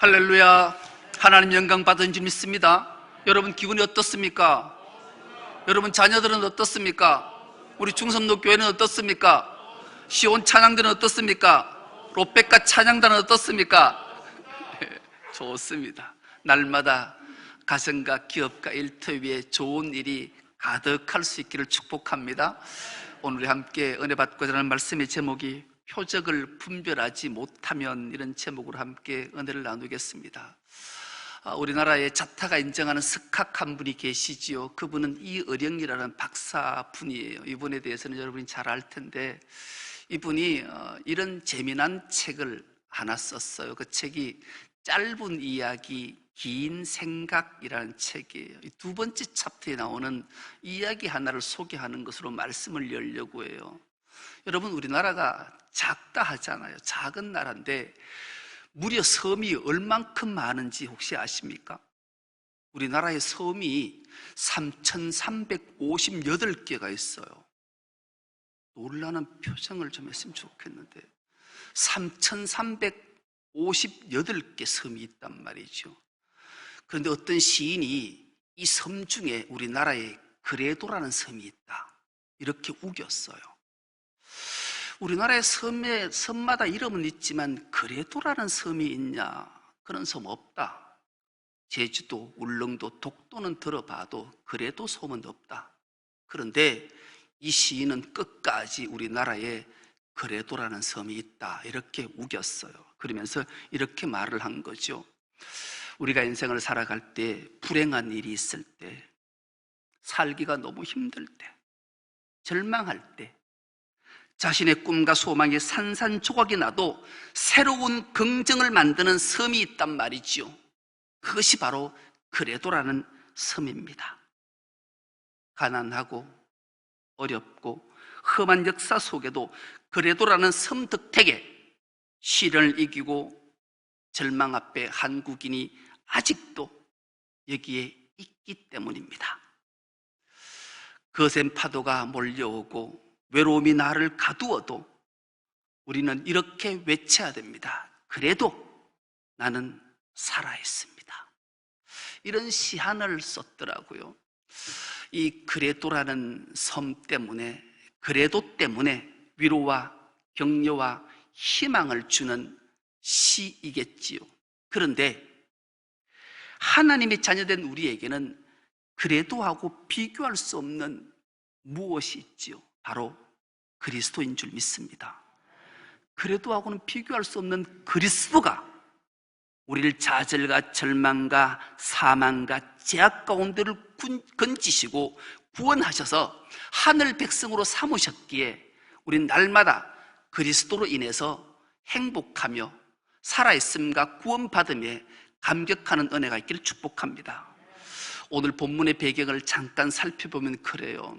할렐루야. 하나님 영광 받은 줄 믿습니다. 여러분 기분이 어떻습니까? 여러분 자녀들은 어떻습니까? 우리 중성로 교회는 어떻습니까? 시온 찬양들은 어떻습니까? 롯백과 찬양단은 어떻습니까? 좋습니다. 날마다 가정과 기업과 일터 위에 좋은 일이 가득할 수 있기를 축복합니다. 오늘 함께 은혜 받고자 하는 말씀의 제목이 표적을 분별하지 못하면 이런 제목으로 함께 은혜를 나누겠습니다. 아, 우리나라에 자타가 인정하는 스카한 분이 계시지요. 그분은 이의령이라는 박사분이에요. 이분에 대해서는 여러분이 잘 알 텐데 이분이 어, 이런 재미난 책을 하나 썼어요. 그 책이 짧은 이야기, 긴 생각이라는 책이에요. 이두 번째 챕터에 나오는 이야기 하나를 소개하는 것으로 말씀을 열려고 해요. 여러분, 우리나라가 작다 하잖아요. 작은 나라인데 무려 섬이 얼만큼 많은지 혹시 아십니까? 우리나라의 섬이 3,358개가 있어요. 놀라는 표정을 좀 했으면 좋겠는데 3,358개 섬이 있단 말이죠. 그런데 어떤 시인이 이 섬 중에 우리나라에 그레도라는 섬이 있다. 이렇게 우겼어요. 우리나라의 섬에, 섬마다 이름은 있지만 그레도라는 섬이 있냐? 그런 섬 없다. 제주도, 울릉도, 독도는 들어봐도 그래도 섬은 없다. 그런데 이 시인은 끝까지 우리나라에 그레도라는 섬이 있다. 이렇게 우겼어요. 그러면서 이렇게 말을 한 거죠. 우리가 인생을 살아갈 때 불행한 일이 있을 때 살기가 너무 힘들 때 절망할 때 자신의 꿈과 소망이 산산조각이 나도 새로운 긍정을 만드는 섬이 있단 말이지요. 그것이 바로 그레도라는 섬입니다. 가난하고 어렵고 험한 역사 속에도 그레도라는 섬 덕택에 시련을 이기고 절망 앞에 한국인이 아직도 여기에 있기 때문입니다. 거센 파도가 몰려오고 외로움이 나를 가두어도 우리는 이렇게 외쳐야 됩니다. 그래도 나는 살아있습니다. 이런 시한을 썼더라고요. 이 그레도라는 섬 때문에, 그래도 때문에 위로와 격려와 희망을 주는 시이겠지요. 그런데 하나님의 자녀된 우리에게는 그래도 하고 비교할 수 없는 무엇이 있지요? 바로 그리스도인 줄 믿습니다. 그래도 하고는 비교할 수 없는 그리스도가 우리를 좌절과 절망과 사망과 제약 가운데를 건지시고 구원하셔서 하늘 백성으로 삼으셨기에 우린 날마다 그리스도로 인해서 행복하며 살아있음과 구원받음에 감격하는 은혜가 있기를 축복합니다. 오늘 본문의 배경을 잠깐 살펴보면 그래요.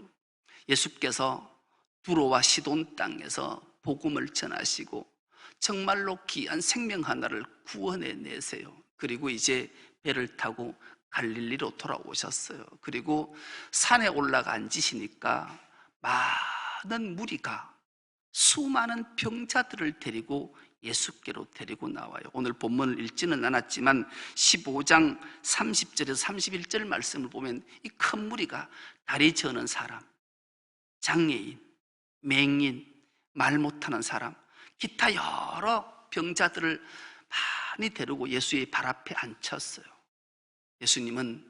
예수께서 두로와 시돈 땅에서 복음을 전하시고 정말로 귀한 생명 하나를 구원해 내세요. 그리고 이제 배를 타고 갈릴리로 돌아오셨어요. 그리고 산에 올라가 앉으시니까 많은 무리가 수많은 병자들을 데리고 예수께로 데리고 나와요. 오늘 본문을 읽지는 않았지만 15장 30절에서 31절 말씀을 보면 이 큰 무리가 다리 저는 사람, 장애인, 맹인, 말 못하는 사람, 기타 여러 병자들을 많이 데리고 예수의 발 앞에 앉혔어요. 예수님은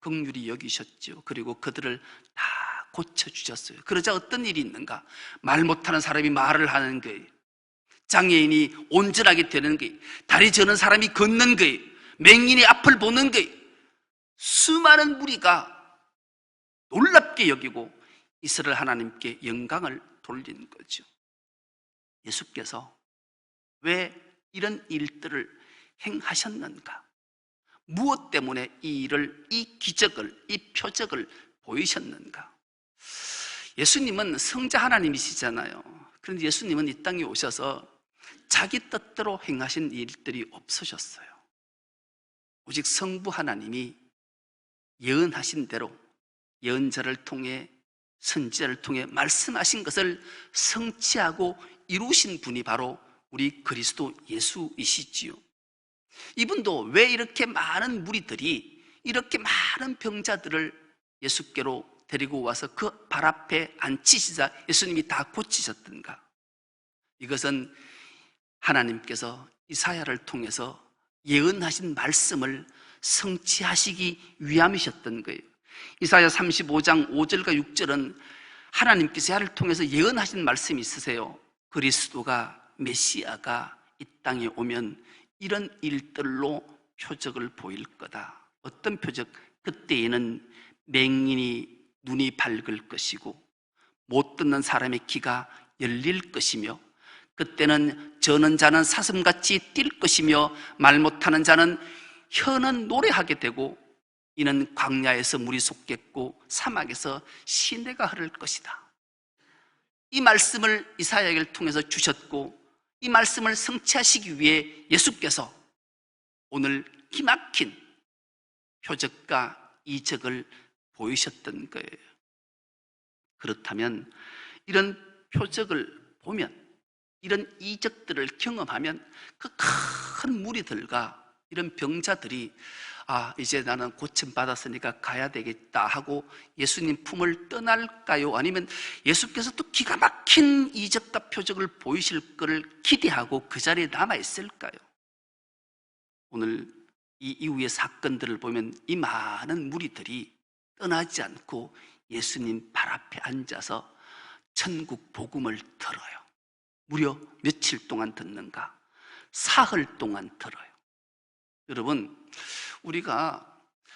긍휼히 여기셨죠. 그리고 그들을 다 고쳐주셨어요. 그러자 어떤 일이 있는가? 말 못하는 사람이 말을 하는 거예요. 장애인이 온전하게 되는 거예요. 다리 저는 사람이 걷는 거예요. 맹인이 앞을 보는 거예요. 수많은 무리가 놀랍게 여기고 이스라엘 하나님께 영광을 돌린 거죠. 예수께서 왜 이런 일들을 행하셨는가? 무엇 때문에 이 일을, 이 기적을, 이 표적을 보이셨는가? 예수님은 성자 하나님이시잖아요. 그런데 예수님은 이 땅에 오셔서 자기 뜻대로 행하신 일들이 없으셨어요. 오직 성부 하나님이 예언하신 대로 예언자를 통해 선지자를 통해 말씀하신 것을 성취하고 이루신 분이 바로 우리 그리스도 예수이시지요. 이분도 왜 이렇게 많은 무리들이 이렇게 많은 병자들을 예수께로 데리고 와서 그 발 앞에 앉히시자 예수님이 다 고치셨던가? 이것은 하나님께서 이사야를 통해서 예언하신 말씀을 성취하시기 위함이셨던 거예요. 이사야 35장 5절과 6절은 하나님께서 야를 통해서 예언하신 말씀이 있으세요. 그리스도가 메시아가 이 땅에 오면 이런 일들로 표적을 보일 거다. 어떤 표적? 그때에는 맹인이 눈이 밝을 것이고 못 듣는 사람의 귀가 열릴 것이며 그때는 저는 자는 사슴같이 뛸 것이며 말 못하는 자는 혀는 노래하게 되고 이는 광야에서 물이 솟겠고 사막에서 시내가 흐를 것이다. 이 말씀을 이사야를 통해서 주셨고 이 말씀을 성취하시기 위해 예수께서 오늘 기막힌 표적과 이적을 보이셨던 거예요. 그렇다면 이런 표적을 보면 이런 이적들을 경험하면 그 큰 무리들과 이런 병자들이 아, 이제 나는 고침 받았으니까 가야 되겠다 하고 예수님 품을 떠날까요? 아니면 예수께서 또 기가 막힌 이적과 표적을 보이실 것을 기대하고 그 자리에 남아 있을까요? 오늘 이 이후의 사건들을 보면 이 많은 무리들이 떠나지 않고 예수님 발 앞에 앉아서 천국 복음을 들어요. 무려 며칠 동안 듣는가? 사흘 동안 들어요. 여러분, 우리가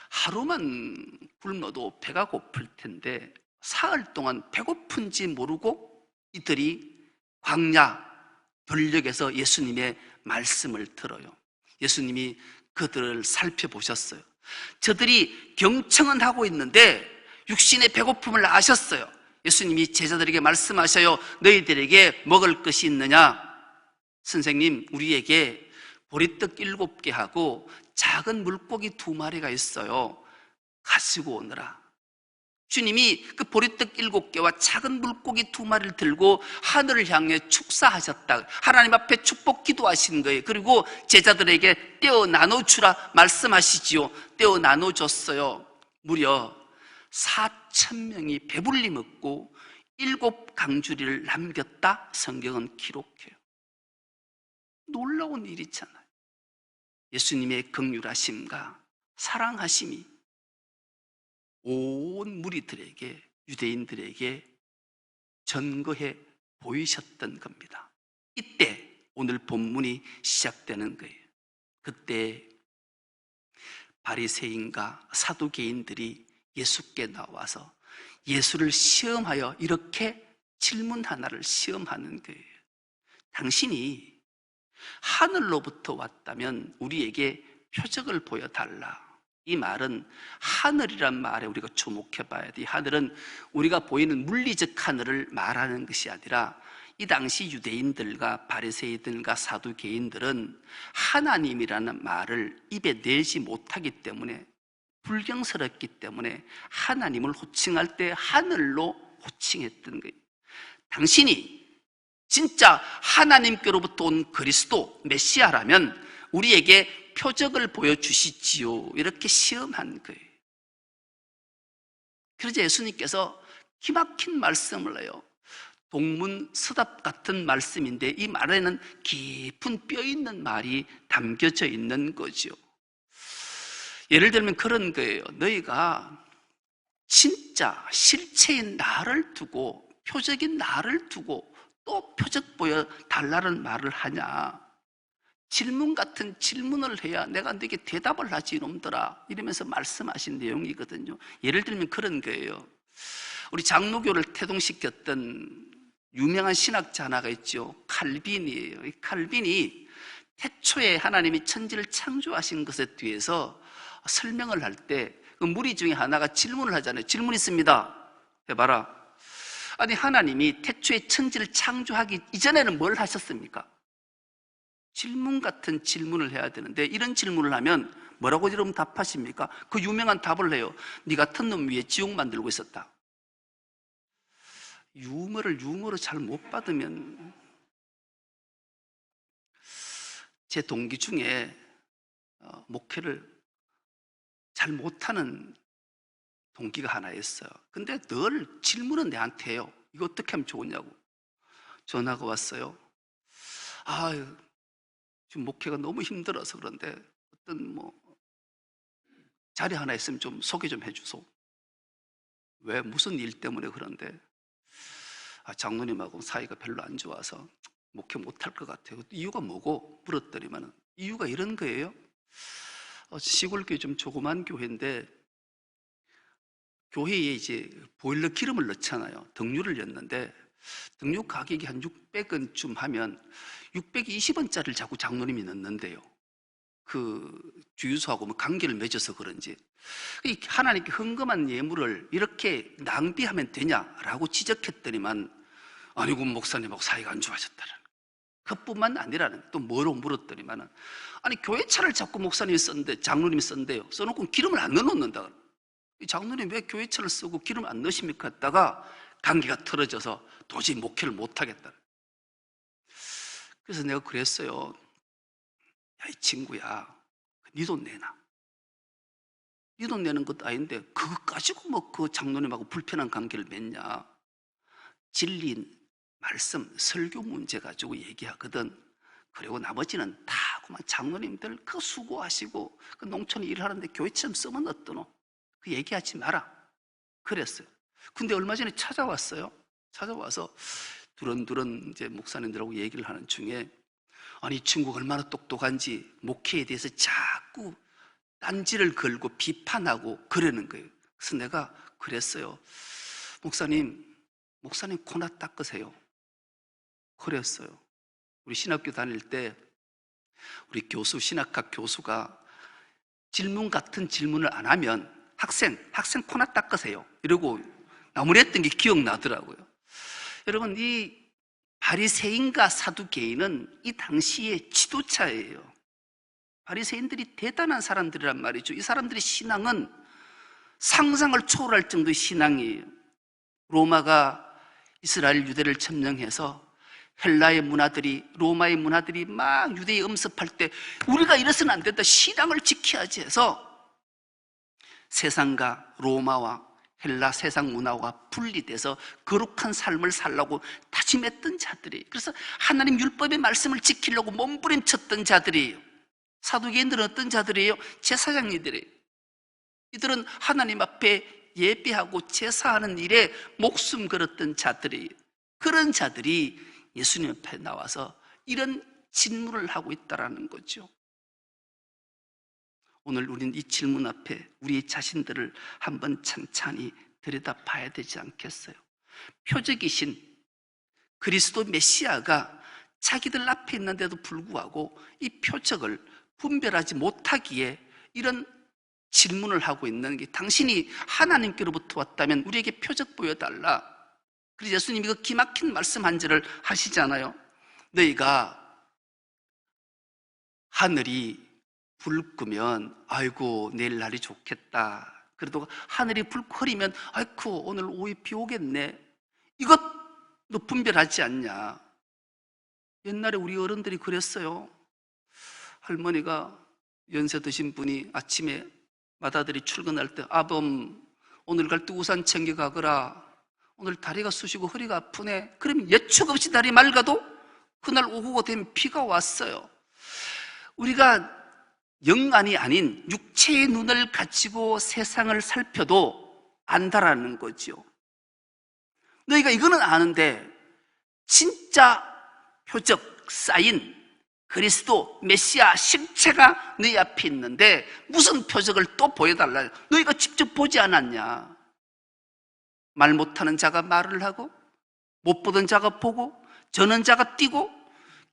하루만 굶어도 배가 고플 텐데 사흘 동안 배고픈지 모르고 이들이 광야 전력에서 예수님의 말씀을 들어요. 예수님이 그들을 살펴보셨어요. 저들이 경청은 하고 있는데 육신의 배고픔을 아셨어요. 예수님이 제자들에게 말씀하셔요. 너희들에게 먹을 것이 있느냐? 선생님, 우리에게 보리떡 일곱 개 하고 작은 물고기 두 마리가 있어요. 가지고 오너라. 주님이 그 보리떡 일곱 개와 작은 물고기 두 마리를 들고 하늘을 향해 축사하셨다. 하나님 앞에 축복 기도하신 거예요. 그리고 제자들에게 떼어 나눠주라 말씀하시지요. 떼어 나눠줬어요. 무려 4천 명이 배불리 먹고 일곱 강주리를 남겼다. 성경은 기록해요. 놀라운 일이잖아요. 예수님의 긍휼하심과 사랑하심이 온 무리들에게 유대인들에게 전거해 보이셨던 겁니다. 이때 오늘 본문이 시작되는 거예요. 그때 바리새인과 사두개인들이 예수께 나와서 예수를 시험하여 이렇게 질문 하나를 시험하는 거예요. 당신이 하늘로부터 왔다면 우리에게 표적을 보여달라. 이 말은 하늘이란 말에 우리가 주목해 봐야 돼. 하늘은 우리가 보이는 물리적 하늘을 말하는 것이 아니라 이 당시 유대인들과 바리새이들과 사두개인들은 하나님이라는 말을 입에 내지 못하기 때문에 불경스럽기 때문에 하나님을 호칭할 때 하늘로 호칭했던 거예요. 당신이 진짜 하나님께로부터 온 그리스도 메시아라면 우리에게 표적을 보여주시지요. 이렇게 시험한 거예요. 그러자 예수님께서 기막힌 말씀을 해요. 동문 서답 같은 말씀인데 이 말에는 깊은 뼈 있는 말이 담겨져 있는 거죠. 예를 들면 그런 거예요. 너희가 진짜 실체인 나를 두고 표적인 나를 두고 또 표적 보여 달라는 말을 하냐? 질문 같은 질문을 해야 내가 너에게 대답을 하지 이놈들아 이러면서 말씀하신 내용이거든요. 예를 들면 그런 거예요. 우리 장로교를 태동시켰던 유명한 신학자 하나가 있죠. 칼빈이에요. 이 칼빈이 태초에 하나님이 천지를 창조하신 것에 대해서 설명을 할 때 그 무리 중에 하나가 질문을 하잖아요. 질문 있습니다. 해봐라. 아니 하나님이 태초에 천지를 창조하기 이전에는 뭘 하셨습니까? 질문 같은 질문을 해야 되는데 이런 질문을 하면 뭐라고 여러분 답하십니까? 그 유명한 답을 해요. 네 같은 놈 위에 지옥 만들고 있었다. 유머를 유머로 잘 못 받으면 제 동기 중에 어, 목회를 잘 못하는 동기가 하나 있어요. 근데 늘 질문은 내한테 해요. 이거 어떻게 하면 좋으냐고. 전화가 왔어요. 아, 지금 목회가 너무 힘들어서 그런데 어떤 뭐 자리 하나 있으면 좀 소개 좀 해주소. 왜 무슨 일 때문에 그런데 아, 장로님하고 사이가 별로 안 좋아서 목회 못할 것 같아요. 이유가 뭐고 물었더니만 이유가 이런 거예요. 어, 시골 교회 좀 조그만 교회인데 교회에 이제 보일러 기름을 넣잖아요. 등유를 넣는데 등유 가격이 한 600원쯤 하면 620원짜리를 자꾸 장로님이 넣는데요. 그 주유소하고 뭐 관계를 맺어서 그런지 이 하나님께 헌금한 예물을 이렇게 낭비하면 되냐라고 지적했더니만 아니고 목사님하고 사이가 안 좋아졌다는 그뿐만 아니라는 또 뭐로 물었더니만은 아니 교회 차를 자꾸 목사님이 썼는데 장로님이 썼는데요 써놓고 기름을 안 넣어놓는다 이 장로님 왜 교회차를 쓰고 기름 안 넣으십니까 했다가 관계가 틀어져서 도저히 목회를 못하겠다 그래서 내가 그랬어요 야, 이 친구야, 네 돈 내놔. 네 돈 내는 것도 아닌데, 그거 가지고 뭐 그 장로님하고 불편한 관계를 맺냐. 진리, 말씀, 설교 문제 가지고 얘기하거든. 그리고 나머지는 다 그만 장로님들 그 수고하시고, 그 농촌에 일하는데 교회처럼 쓰면 어떠노? 그 얘기하지 마라. 그랬어요. 근데 얼마 전에 찾아왔어요. 찾아와서 두런두런 이제 목사님들하고 얘기를 하는 중에 아니 이 친구가 얼마나 똑똑한지 목회에 대해서 자꾸 딴지를 걸고 비판하고 그러는 거예요. 그래서 내가 그랬어요. 목사님, 목사님 코나 닦으세요. 그랬어요. 우리 신학교 다닐 때 우리 교수, 신학학 교수가 질문 같은 질문을 안 하면 학생, 학생 코나 닦으세요. 이러고 나무랬던 게 기억나더라고요. 여러분, 이 바리새인과 사두개인은 이 당시의 지도자예요. 바리새인들이 대단한 사람들이란 말이죠. 이 사람들의 신앙은 상상을 초월할 정도의 신앙이에요. 로마가 이스라엘 유대를 점령해서 헬라의 문화들이 로마의 문화들이 막 유대에 음습할 때 우리가 이래서는 안 된다. 신앙을 지켜야지 해서 세상과 로마와 헬라 세상 문화와 분리돼서 거룩한 삶을 살라고 다짐했던 자들이 그래서 하나님 율법의 말씀을 지키려고 몸부림쳤던 자들이에요. 사두개인들은 어떤 자들이에요? 제사장님들이에요. 이들은 하나님 앞에 예배하고 제사하는 일에 목숨 걸었던 자들이에요. 그런 자들이 예수님 앞에 나와서 이런 질문을 하고 있다라는 거죠. 오늘 우리는 이 질문 앞에 우리 자신들을 한번 찬찬히 들여다 봐야 되지 않겠어요? 표적이신 그리스도 메시아가 자기들 앞에 있는데도 불구하고 이 표적을 분별하지 못하기에 이런 질문을 하고 있는 게 당신이 하나님께로부터 왔다면 우리에게 표적 보여달라. 그래서 예수님이 그 기막힌 말씀 한 절을 하시잖아요. 너희가 하늘이 불 끄면 아이고 내일 날이 좋겠다. 그래도 하늘이 불 꺼리면 아이고 오늘 오후 비 오겠네. 이것 너 분별하지 않냐? 옛날에 우리 어른들이 그랬어요. 할머니가 연세 드신 분이 아침에 맏아들이 출근할 때 아범 오늘 갈 때 우산 챙겨 가거라. 오늘 다리가 쑤시고 허리가 아프네. 그러면 예측 없이 다리 맑아도 그날 오후가 되면 비가 왔어요. 우리가 영안이 아닌 육체의 눈을 가지고 세상을 살펴도 안다라는 거죠. 너희가 이거는 아는데 진짜 표적, 사인, 그리스도, 메시아, 실체가 너희 앞에 있는데 무슨 표적을 또 보여달라. 너희가 직접 보지 않았냐. 말 못하는 자가 말을 하고 못 보던 자가 보고 저는 자가 뛰고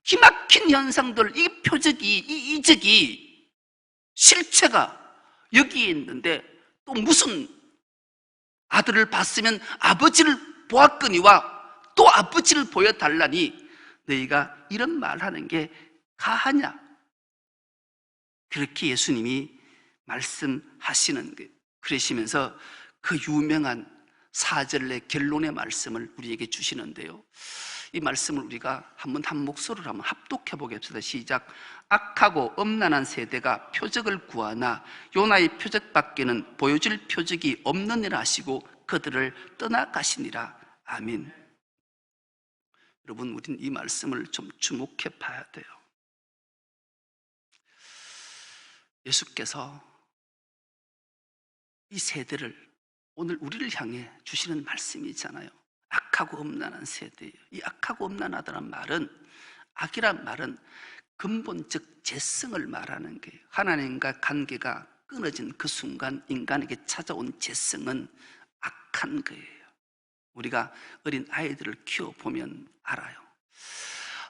기막힌 현상들, 이 표적이, 이 이적이 실체가 여기에 있는데 또 무슨 아들을 봤으면 아버지를 보았거니와 또 아버지를 보여달라니 너희가 이런 말 하는 게 가하냐? 그렇게 예수님이 말씀하시는 거예요. 그러시면서 그 유명한 사절의 결론의 말씀을 우리에게 주시는데요. 이 말씀을 우리가 한번 한 목소리로 한번 합독해 보겠습니다. 시작. 악하고 엄난한 세대가 표적을 구하나 요나의 표적밖에는 보여줄 표적이 없느니라 하시고 그들을 떠나가시니라. 아멘. 여러분, 우린 이 말씀을 좀 주목해 봐야 돼요. 예수께서 이 세대를 오늘 우리를 향해 주시는 말씀이잖아요. 악하고 엄난한 세대예요. 이 악하고 엄난하다는 말은 악이란 말은 근본적 재성을 말하는 거예요. 하나님과 관계가 끊어진 그 순간 인간에게 찾아온 재성은 악한 거예요. 우리가 어린 아이들을 키워 보면 알아요.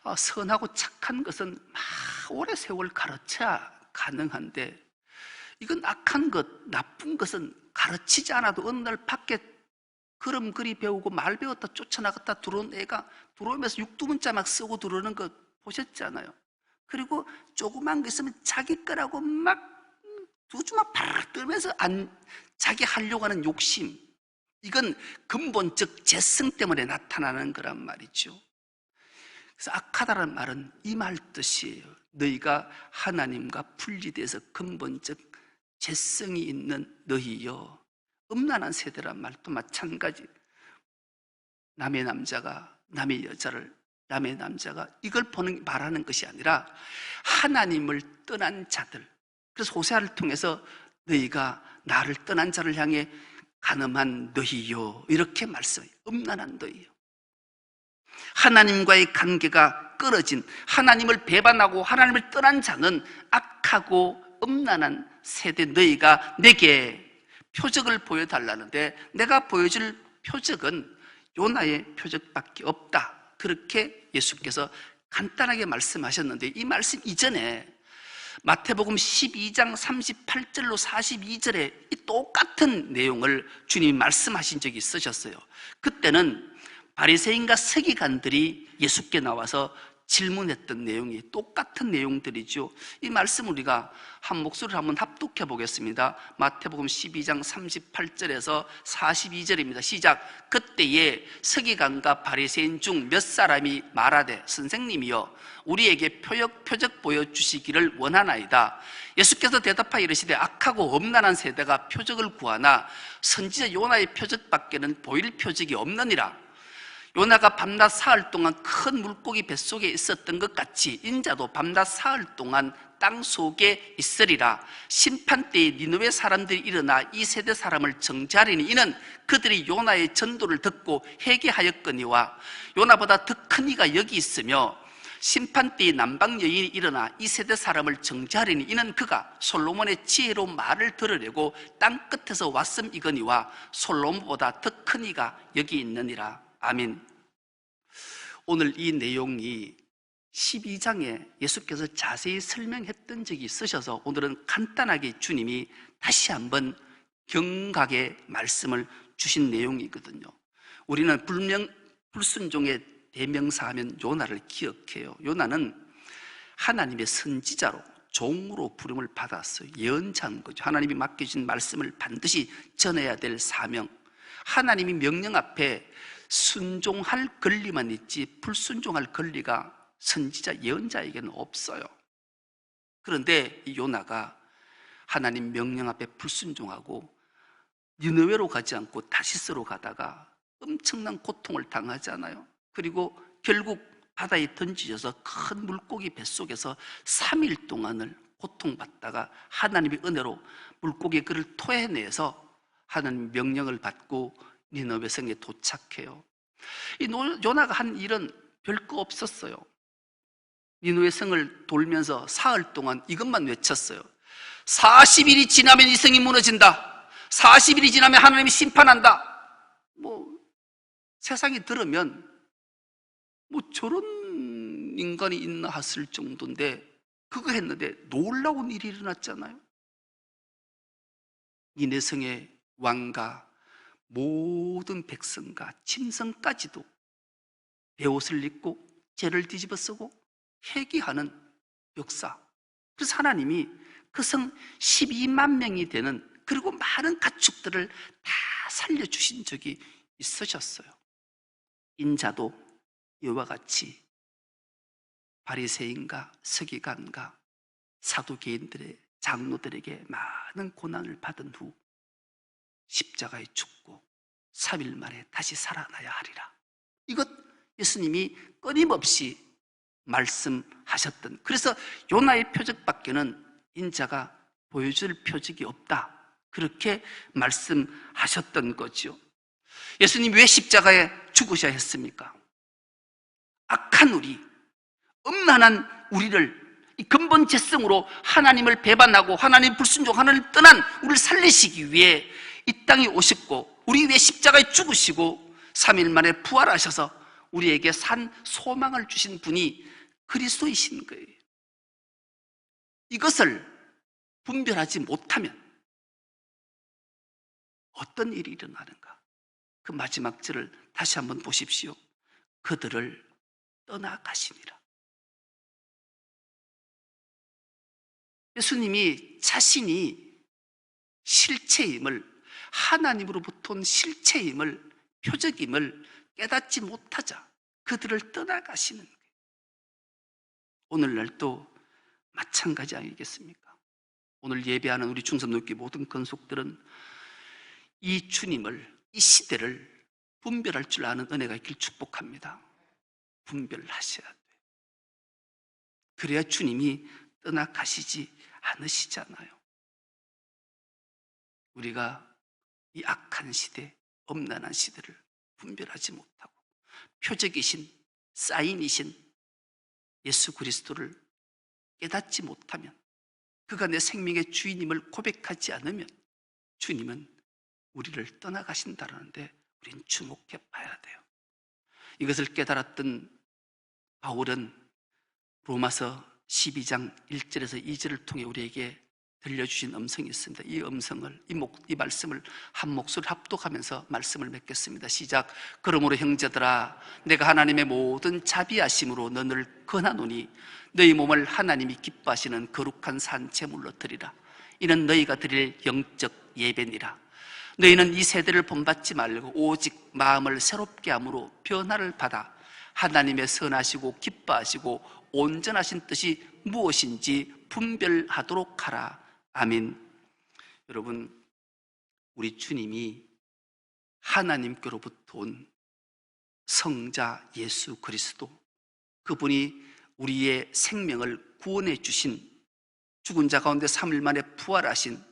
어, 선하고 착한 것은 막 오래 세월 가르쳐야 가능한데 이건 악한 것, 나쁜 것은 가르치지 않아도 어느 날 밖에 그림 그리 배우고 말 배웠다 쫓아나갔다 들어온 애가 들어오면서 육두문자 막 쓰고 들어오는 거 보셨잖아요. 그리고 조그만 거 있으면 자기 거라고 막 두 주막 파르르 떨면서 안, 자기 하려고 하는 욕심. 이건 근본적 재성 때문에 나타나는 거란 말이죠. 그래서 악하다는 말은 이 말 뜻이에요. 너희가 하나님과 분리돼서 근본적 재성이 있는 너희여. 음란한 세대란 말도 마찬가지. 남의 남자가 남의 여자를 남의 남자가 이걸 보는 말하는 것이 아니라 하나님을 떠난 자들. 그래서 호세아를 통해서 너희가 나를 떠난 자를 향해 가늠한 너희요 이렇게 말씀해요. 음란한 너희요. 하나님과의 관계가 끊어진 하나님을 배반하고 하나님을 떠난 자는 악하고 음란한 세대 너희가 내게 표적을 보여달라는데 내가 보여줄 표적은 요나의 표적밖에 없다. 그렇게 예수께서 간단하게 말씀하셨는데 이 말씀 이전에 마태복음 12장 38절로 42절에 이 똑같은 내용을 주님이 말씀하신 적이 있으셨어요. 그때는 바리새인과 서기관들이 예수께 나와서 질문했던 내용이 똑같은 내용들이죠. 이 말씀 우리가 한 목소리를 한번 합독해 보겠습니다. 마태복음 12장 38절에서 42절입니다. 시작. 그때에 서기관과 바리새인 중 몇 사람이 말하되 선생님이여 우리에게 표적 표적 보여 주시기를 원하나이다. 예수께서 대답하여 이르시되 악하고 엄난한 세대가 표적을 구하나 선지자 요나의 표적밖에는 보일 표적이 없느니라. 요나가 밤낮 사흘 동안 큰 물고기 뱃속에 있었던 것 같이 인자도 밤낮 사흘 동안 땅 속에 있으리라 심판 때에 니느웨 사람들이 일어나 이 세대 사람을 정죄하리니 이는 그들이 요나의 전도를 듣고 회개하였거니와 요나보다 더 큰 이가 여기 있으며 심판 때에 남방 여인이 일어나 이 세대 사람을 정죄하리니 이는 그가 솔로몬의 지혜로 말을 들으려고 땅 끝에서 왔음 이거니와 솔로몬보다 더 큰 이가 여기 있느니라 아멘. 오늘 이 내용이 12장에 예수께서 자세히 설명했던 적이 있으셔서 오늘은 간단하게 주님이 다시 한번 경각의 말씀을 주신 내용이거든요. 우리는 불명, 불순종의 대명사하면 요나를 기억해요. 요나는 하나님의 선지자로 종으로 부름을 받았어요. 예언자인 거죠. 하나님이 맡겨진 말씀을 반드시 전해야 될 사명. 하나님이 명령 앞에 순종할 권리만 있지 불순종할 권리가 선지자 예언자에게는 없어요. 그런데 이 요나가 하나님 명령 앞에 불순종하고 니느웨로 가지 않고 다시스로 가다가 엄청난 고통을 당하잖아요. 그리고 결국 바다에 던지셔서 큰 물고기 뱃속에서 3일 동안을 고통받다가 하나님의 은혜로 물고기 그를 토해내서 하나님 명령을 받고 니너베 성에 도착해요. 이 요나가 한 일은 별거 없었어요. 니누의 성을 돌면서 사흘 동안 이것만 외쳤어요. 40일이 지나면 이 성이 무너진다. 40일이 지나면 하나님이 심판한다. 뭐 세상이 들으면 뭐 저런 인간이 있나 했을 정도인데 그거 했는데 놀라운 일이 일어났잖아요. 니네 성의 왕과 모든 백성과 짐승까지도 베옷을 입고 죄를 뒤집어 쓰고 회개하는 역사. 그래서 하나님이 그 성 12만 명이 되는 그리고 많은 가축들을 다 살려주신 적이 있으셨어요. 인자도 이와 같이 바리새인과 서기관과 사두개인들의 장로들에게 많은 고난을 받은 후 십자가에 죽고 3일 만에 다시 살아나야 하리라. 이것 예수님이 끊임없이 말씀하셨던 그래서 요나의 표적밖에는 인자가 보여줄 표적이 없다. 그렇게 말씀하셨던 거죠. 예수님이 왜 십자가에 죽으셔야 했습니까? 악한 우리, 음란한 우리를 이 근본 재성으로 하나님을 배반하고 하나님 불순종 하나님을 떠난 우리를 살리시기 위해 이 땅에 오셨고 우리 위해 십자가에 죽으시고 3일 만에 부활하셔서 우리에게 산 소망을 주신 분이 그리스도이신 거예요. 이것을 분별하지 못하면 어떤 일이 일어나는가? 그 마지막 절을 다시 한번 보십시오. 그들을 떠나가시니라. 예수님이 자신이 실체임을 하나님으로부터 온 실체임을 표적임을 깨닫지 못하자 그들을 떠나가시는 거예요. 오늘날도 마찬가지 아니겠습니까? 오늘 예배하는 우리 중삼독교 모든 건속들은 이 주님을 이 시대를 분별할 줄 아는 은혜가 있길 축복합니다. 분별하셔야 돼. 그래야 주님이 떠나가시지 않으시잖아요. 우리가 이 악한 시대, 엄난한 시대를 분별하지 못하고 표적이신 사인이신 예수 그리스도를 깨닫지 못하면 그가 내 생명의 주인임을 고백하지 않으면 주님은 우리를 떠나가신다는데 우린 주목해 봐야 돼요. 이것을 깨달았던 바울은 로마서 12장 1절에서 2절을 통해 우리에게 들려주신 음성이 있습니다. 이 음성을, 이, 목, 이 말씀을 한 목소리 합독하면서 말씀을 맺겠습니다. 시작. 그러므로 형제들아, 내가 하나님의 모든 자비하심으로 너를 권하노니 너희 몸을 하나님이 기뻐하시는 거룩한 산채물로 드리라. 이는 너희가 드릴 영적 예배니라. 너희는 이 세대를 본받지 말고 오직 마음을 새롭게 함으로 변화를 받아 하나님의 선하시고 기뻐하시고 온전하신 뜻이 무엇인지 분별하도록 하라. 아멘. 여러분, 우리 주님이 하나님께로부터 온 성자 예수 그리스도, 그분이 우리의 생명을 구원해 주신 죽은 자 가운데 3일 만에 부활하신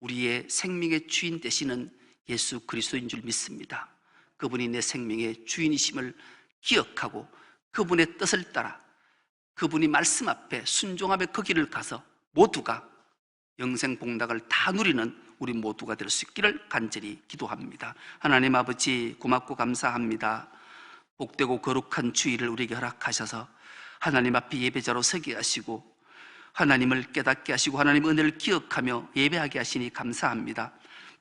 우리의 생명의 주인 되시는 예수 그리스도인 줄 믿습니다. 그분이 내 생명의 주인이심을 기억하고 그분의 뜻을 따라 그분이 말씀 앞에 순종하며 그 길을 가서 모두가 영생 복락을 다 누리는 우리 모두가 될 수 있기를 간절히 기도합니다. 하나님 아버지 고맙고 감사합니다. 복되고 거룩한 주의를 우리에게 허락하셔서 하나님 앞에 예배자로 서게 하시고 하나님을 깨닫게 하시고 하나님의 은혜를 기억하며 예배하게 하시니 감사합니다.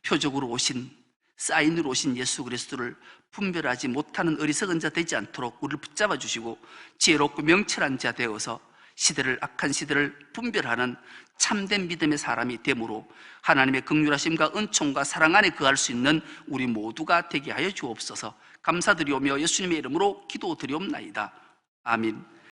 표적으로 오신 사인으로 오신 예수 그리스도를 분별하지 못하는 어리석은 자 되지 않도록 우리를 붙잡아 주시고 지혜롭고 명철한 자 되어서 시대를 악한 시대를 분별하는 참된 믿음의 사람이 되므로 하나님의 극률하심과 은총과 사랑 안에 거할 수 있는 우리 모두가 되게 하여 주옵소서. 감사드리오며 예수님의 이름으로 기도드리옵나이다. 아멘.